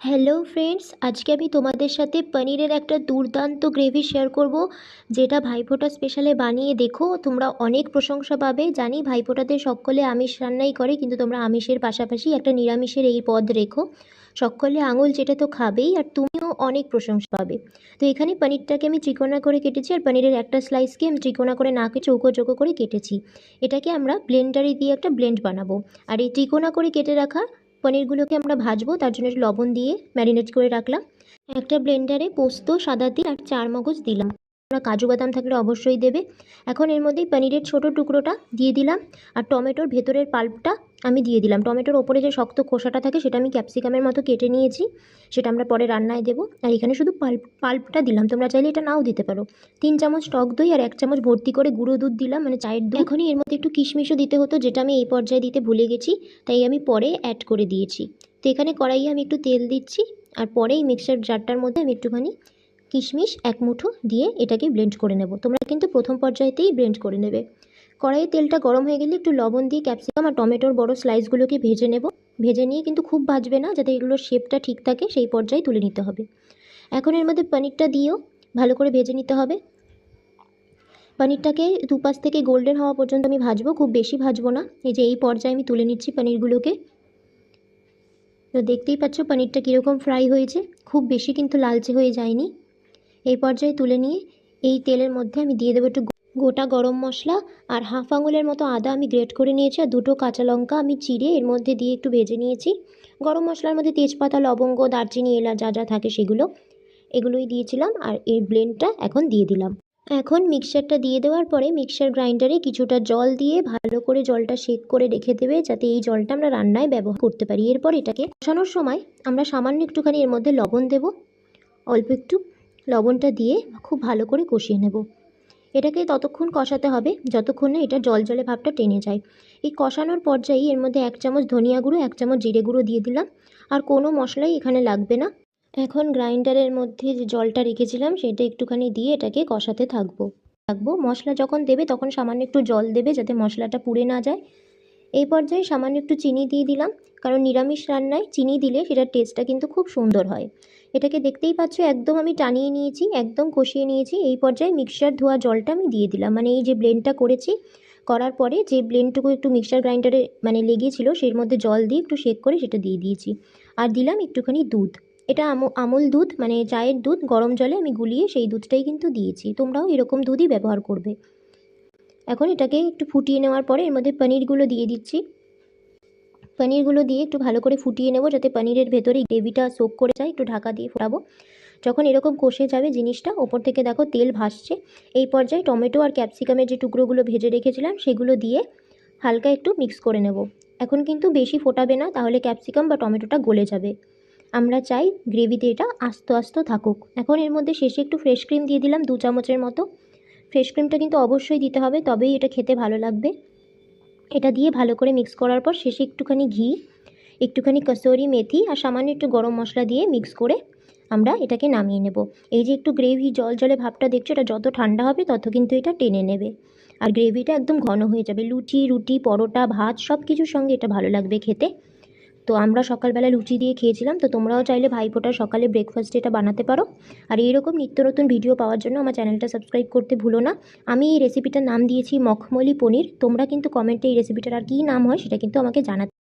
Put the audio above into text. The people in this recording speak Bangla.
হ্যালো ফ্রেন্ডস আজকে আমি তোমাদের সাথে পনিরের একটা দুর্দান্ত গ্রেভি শেয়ার করব, যেটা ভাইফোঁটা স্পেশালে বানিয়ে দেখো। তোমরা অনেক প্রশংসা পাবে। জানি ভাইফোঁটাতে সকলে আমিষ রান্নাই করে, কিন্তু তোমরা আমিষের পাশাপাশি একটা নিরামিষের এই পদ রেখো। সকলে আঙুল যেটা তো খাবেই, আর তুমিও অনেক প্রশংসা পাবে। তো এখানে পনিরটাকে আমি ত্রিকোণা করে কেটেছি, আর পনিরের একটা স্লাইসকে আমি ত্রিকোণা করে না চৌকো চৌকো করে কেটেছি। এটাকে আমরা ব্লেন্ডারে দিয়ে একটা ব্লেন্ড বানাবো। আর এই ত্রিকোণা করে কেটে রাখা পনিরগুলোকে আমরা ভাজবো, তার জন্য লবণ দিয়ে ম্যারিনেট করে রাখলাম। একটা ব্লেন্ডারে পোস্ত, সাদা তিল আর চার মগজ দিলাম। আমরা কাজু বাদাম থাকলে অবশ্যই দেবে। এখন এর মধ্যেই পনিরের ছোট টুকরোটা দিয়ে দিলাম আর টমেটোর ভেতরের পাল্পটা আমি দিয়ে দিলাম। টমেটোর ওপরে যে শক্ত খোসাটা থাকে, সেটা আমি ক্যাপসিকামের মতো কেটে নিয়েছি। সেটা আমরা পরে রান্নায় দেবো। আর এখানে শুধু পাল্প, পাল্পটা দিলাম। তোমরা চাইলে এটা নাও দিতে পারো। তিন চামচ টক দই আর এক চামচ ভর্তি করে গুঁড়ো দুধ দিলাম। মানে চায়ের দুধ। এখনই এর মধ্যে একটু কিশমিশও দিতে হতো, যেটা আমি এই পর্যায়ে দিতে ভুলে গেছি। তাই আমি পরে অ্যাড করে দিয়েছি। তো এখানে কড়াইয়ে আমি একটু তেল দিচ্ছি। আর পরে এই মিক্সার জারটার মধ্যে আমি একটুখানি কিশমিশ, এক মুঠো দিয়ে এটাকে ব্লেন্ড করে নেব। তোমরা কিন্তু প্রথম পর্যায়েতেই ব্লেন্ড করে নেবে। কড়াইয়ে তেলটা গরম হয়ে গেলে একটু লবণ দিয়ে ক্যাপসিকাম আর টমেটোর বড় স্লাইসগুলোকে ভেজে নেব। ভেজে নিয়ে কিন্তু খুব ভাজবে না, যাতে এগুলোর শেপটা ঠিক থাকে, সেই পর্যায়ে তুলে নিতে হবে। এখন এর মধ্যে পনিরটা দিয়েও ভালো করে ভেজে নিতে হবে। পনিরটাকে দুপাশ থেকে গোল্ডেন হওয়া পর্যন্ত আমি ভাজবো, খুব বেশি ভাজবো না। এই যে এই পর্যায়ে আমি তুলে নিচ্ছি পনিরগুলোকে। তো দেখতেই পাচ্ছ পনিরটা কীরকম ফ্রাই হয়েছে, খুব বেশি কিন্তু লালচে হয়ে যায়নি। এই পর্যায়ে তুলে নিয়ে এই তেলের মধ্যে আমি দিয়ে দেবো একটু গোটা গরম মশলা আর হাফ আঙুলের মতো আদা আমি গ্রেট করে নিয়েছি আর দুটো কাঁচা লঙ্কা আমি চিড়ে এর মধ্যে দিয়ে একটু ভেজে নিয়েছি। গরম মশলার মধ্যে তেজপাতা, লবঙ্গ, দারচিনি এলা যা যা থাকে সেগুলো, এগুলোই দিয়েছিলাম আর এর ব্লেন্ডটা এখন দিয়ে দিলাম। এখন মিক্সারটা দিয়ে দেওয়ার পরে মিক্সার গ্রাইন্ডারে কিছুটা জল দিয়ে ভালো করে জলটা শেক করে রেখে দেবে যাতে এই জলটা আমরা রান্নায় ব্যবহার করতে পারি। এরপর এটাকে কষানোর সময় আমরা সামান্য একটুখানি এর মধ্যে লবণ দেব। অল্প একটু লবণটা দিয়ে খুব ভালো করে কষিয়ে নেব। এটাকে ততক্ষণ কষাতে হবে, যতক্ষণ না এটা জল জলে ভাবটা টেনে যায়। এই কষানোর পর্যায়ে এর মধ্যে এক চামচ ধনিয়া গুঁড়ো, এক চামচ জিরে গুঁড়ো দিয়ে দিলাম। আর কোনো মশলাই এখানে লাগবে না। এখন গ্রাইন্ডারের মধ্যে যে জলটা রেখেছিলাম, সেটা একটুখানি দিয়ে এটাকে কষাতে থাকব। থাকব, মশলা যখন দেবে তখন সামান্য একটু জল দেবে যাতে মশলাটা পুড়ে না যায়। এই পর্যায়ে সামান্য একটু চিনি দিয়ে দিলাম, কারণ নিরামিষ রান্নায় চিনি দিলে সেটার টেস্টটা কিন্তু খুব সুন্দর হয়। এটাকে দেখতেই পাচ্ছ, একদম আমি টানিয়ে নিয়েছি, একদম কষিয়ে নিয়েছি। এই পর্যায়ে মিক্সার ধোয়া জলটা আমি দিয়ে দিলাম। মানে এই যে ব্লেন্ডটা করেছি, করার পরে যে ব্লেন্ডটুকু একটু মিক্সার গ্রাইন্ডারে মানে লেগেছিল, সেই মধ্যে জল দিয়ে একটু শেক করে সেটা দিয়ে দিয়েছি। আর দিলাম একটুখানি দুধ। এটা আমুল দুধ মানে চায়ের দুধ, গরম জলে আমি গুলিয়ে সেই দুধটাই কিন্তু দিয়েছি। তোমরাও এরকম দুধই ব্যবহার করবে। এখন এটাকে একটু ফুটিয়ে নেওয়ার পরে এর মধ্যে পনিরগুলো দিয়ে দিচ্ছি। পনিরগুলো দিয়ে একটু ভালো করে ফুটিয়ে নেব যাতে পনিরের ভেতরে গ্রেভিটা সোক করে যায়, একটু ঢাকা দিয়ে ফোটাবো। যখন এরকম কষে যাবে জিনিসটা, ওপর থেকে দেখো তেল ভাসছে। এই পর্যায়ে টমেটো আর ক্যাপসিকামের যে টুকরোগুলো ভেজে রেখেছিলাম, সেগুলো দিয়ে হালকা একটু মিক্স করে নেব। এখন কিন্তু বেশি ফোটাবে না, তাহলে ক্যাপসিকাম বা টমেটোটা গলে যাবে। আমরা চাই গ্রেভিতে এটা আস্ত আস্ত থাকুক। এখন এর মধ্যে শেষে একটু ফ্রেশ ক্রিম দিয়ে দিলাম, দু চামচের মতো। ফ্রেশ ক্রিমটা কিন্তু অবশ্যই দিতে হবে, তবেই এটা খেতে ভালো লাগবে। এটা দিয়ে ভালো করে মিক্স করার পর শেষে একটুখানি ঘি, একটুখানি কসুরি মেথি আর সামান্য একটু গরম মশলা দিয়ে মিক্স করে আমরা এটাকে নামিয়ে নেব। এই যে একটু গ্রেভি জল জলে ভাবটা দেখছ, এটা যত ঠান্ডা হবে তত কিন্তু এটা টেনে নেবে। আর গ্রেভিটা একদম ঘন হয়ে যাবে। লুচি, রুটি, পরোটা, ভাত সব কিছুর সঙ্গে এটা ভালো লাগবে খেতে। তো আমরা সকালবেলা লুচি দিয়ে খেয়েছিলাম, তো তোমরাও চাইলে ভাইফোঁটার সকালে ব্রেকফাস্ট এটা বানাতে পারো। আর এইরকম নিত্য নতুন ভিডিও পাওয়ার জন্য আমার চ্যানেলটা সাবস্ক্রাইব করতে ভুলো না। আমি এই রেসিপিটার নাম দিয়েছি মখমলি পনির, তোমরা কিন্তু কমেন্টে এই রেসিপিটার আর কী নাম হয় সেটা কিন্তু আমাকে জানাতে